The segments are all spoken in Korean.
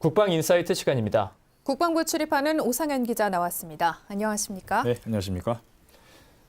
국방인사이트 시간입니다. 국방부 출입하는 오상현 기자 나왔습니다. 안녕하십니까? 네, 안녕하십니까?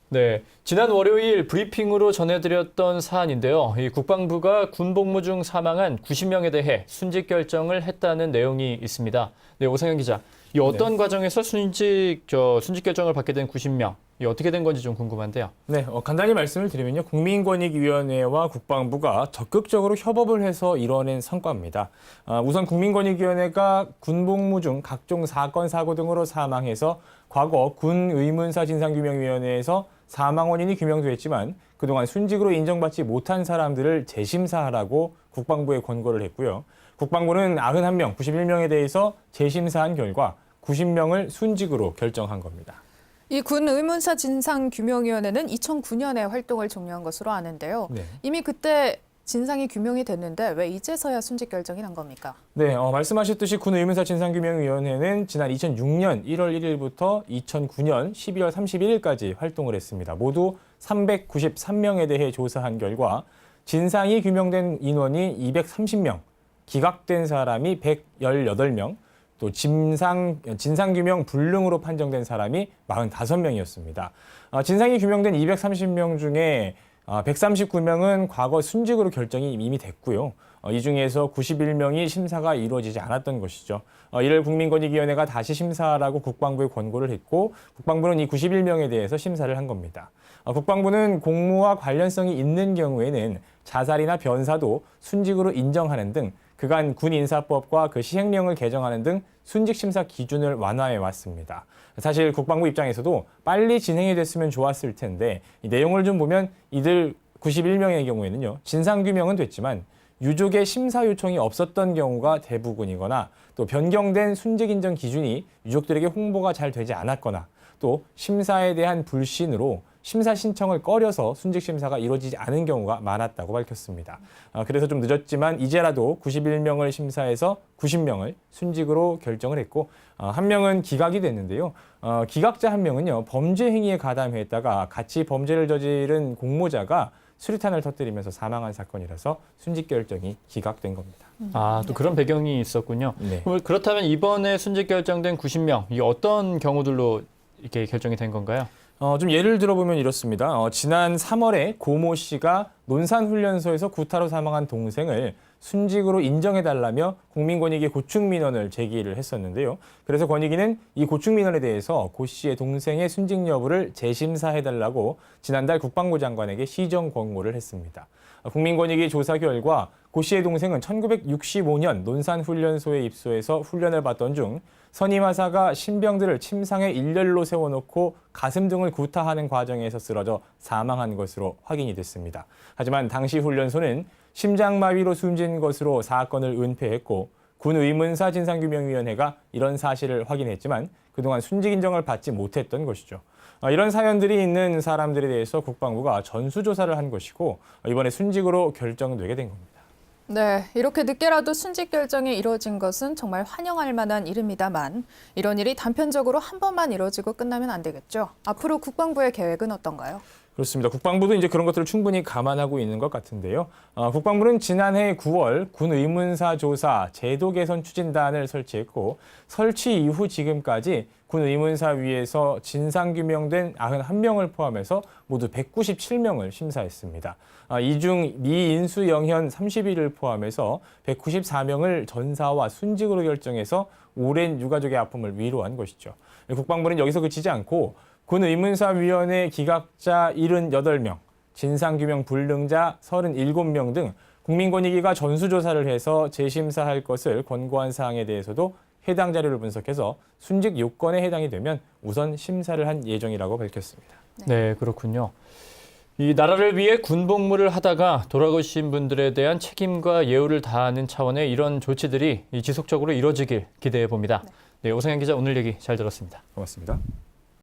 네, 지난 월요일 브리핑으로 전해드렸던 사안인데요. 이 국방부가 군복무 중 사망한 90명에 대해 순직 결정을 했다는 내용이 있습니다. 네, 오상현 기자, 이 어떤 과정에서 순직 저 순직 결정을 받게 된 90명, 이 어떻게 된 건지 좀 궁금한데요. 네, 어, 간단히 말씀을 드리면요. 국민권익위원회와 국방부가 적극적으로 협업을 해서 이뤄낸 성과입니다. 아, 우선 국민권익위원회가 군복무 중 각종 사건, 사고 등으로 사망해서 과거 군 의문사 진상규명위원회에서 사망 원인이 규명됐지만 그동안 순직으로 인정받지 못한 사람들을 재심사하라고 국방부에 권고를 했고요. 국방부는 91명, 91명에 대해서 재심사한 결과 90명을 순직으로 결정한 겁니다. 이 군 의문사 진상 규명위원회는 2009년에 활동을 종료한 것으로 아는데요. 네. 이미 그때 진상이 규명이 됐는데 왜 이제서야 순직 결정이 난 겁니까? 네, 어, 말씀하셨듯이 군 의문사 진상규명위원회는 지난 2006년 1월 1일부터 2009년 12월 31일까지 활동을 했습니다. 모두 393명에 대해 조사한 결과 진상이 규명된 인원이 230명, 기각된 사람이 118명, 또 진상, 진상규명 불능으로 판정된 사람이 45명이었습니다. 어, 진상이 규명된 230명 중에 아, 139명은 과거 순직으로 결정이 이미 됐고요. 어, 이 중에서 91명이 심사가 이루어지지 않았던 것이죠. 어, 이를 국민권익위원회가 다시 심사하라고 국방부에 권고를 했고 국방부는 이 91명에 대해서 심사를 한 겁니다. 어, 국방부는 공무와 관련성이 있는 경우에는 자살이나 변사도 순직으로 인정하는 등 그간 군 인사법과 그 시행령을 개정하는 등 순직 심사 기준을 완화해 왔습니다. 사실 국방부 입장에서도 빨리 진행이 됐으면 좋았을 텐데 이 내용을 좀 보면 이들 91명의 경우에는요 진상 규명은 됐지만 유족의 심사 요청이 없었던 경우가 대부분이거나 또 변경된 순직 인정 기준이 유족들에게 홍보가 잘 되지 않았거나 또 심사에 대한 불신으로 심사 신청을 꺼려서 순직 심사가 이루어지지 않은 경우가 많았다고 밝혔습니다. 아, 그래서 좀 늦었지만 이제라도 91명을 심사해서 90명을 순직으로 결정을 했고 아, 한 명은 기각이 됐는데요. 어, 기각자 한 명은요 범죄 행위에 가담했다가 같이 범죄를 저지른 공모자가 수류탄을 터뜨리면서 사망한 사건이라서 순직 결정이 기각된 겁니다. 아, 또 그런 배경이 있었군요. 네. 그렇다면 이번에 순직 결정된 90명, 이 어떤 경우들로 이렇게 결정이 된 건가요? 어, 좀 예를 들어보면 이렇습니다. 어, 지난 3월에 고모 씨가 논산훈련소에서 구타로 사망한 동생을 순직으로 인정해달라며 국민권익위 고충민원을 제기를 했었는데요. 그래서 권익위는 이 고충민원에 대해서 고 씨의 동생의 순직 여부를 재심사해달라고 지난달 국방부 장관에게 시정 권고를 했습니다. 어, 국민권익위 조사 결과 고 씨의 동생은 1965년 논산훈련소에 입소해서 훈련을 받던 중 선임하사가 신병들을 침상에 일렬로 세워놓고 가슴 등을 구타하는 과정에서 쓰러져 사망한 것으로 확인이 됐습니다. 하지만 당시 훈련소는 심장마비로 숨진 것으로 사건을 은폐했고 군 의문사 진상규명위원회가 이런 사실을 확인했지만 그동안 순직 인정을 받지 못했던 것이죠. 어, 이런 사연들이 있는 사람들에 대해서 국방부가 전수조사를 한 것이고 이번에 순직으로 결정되게 된 겁니다. 네, 이렇게 늦게라도 순직 결정이 이루어진 것은 정말 환영할 만한 일입니다만 이런 일이 단편적으로 한 번만 이루어지고 끝나면 안 되겠죠. 앞으로 국방부의 계획은 어떤가요? 그렇습니다. 국방부도 이제 그런 것들을 충분히 감안하고 있는 것 같은데요. 어, 국방부는 지난해 9월 군 의문사 조사 제도 개선 추진단을 설치했고 설치 이후 지금까지 군 의문사 위에서 진상 규명된 91명을 포함해서 모두 197명을 심사했습니다. 아, 이중 미인수 영현 31을 포함해서 194명을 전사와 순직으로 결정해서 오랜 유가족의 아픔을 위로한 것이죠. 국방부는 여기서 그치지 않고 군 의문사위원회 기각자 78명, 진상규명 불능자 37명 등 국민권익위가 전수조사를 해서 재심사할 것을 권고한 사항에 대해서도 해당 자료를 분석해서 순직 요건에 해당이 되면 우선 심사를 한 예정이라고 밝혔습니다. 네, 그렇군요. 이 나라를 위해 군복무를 하다가 돌아가신 분들에 대한 책임과 예우를 다하는 차원의 이런 조치들이 이 지속적으로 이뤄지길 기대해 봅니다. 네, 오성현 기자 오늘 얘기 잘 들었습니다. 고맙습니다.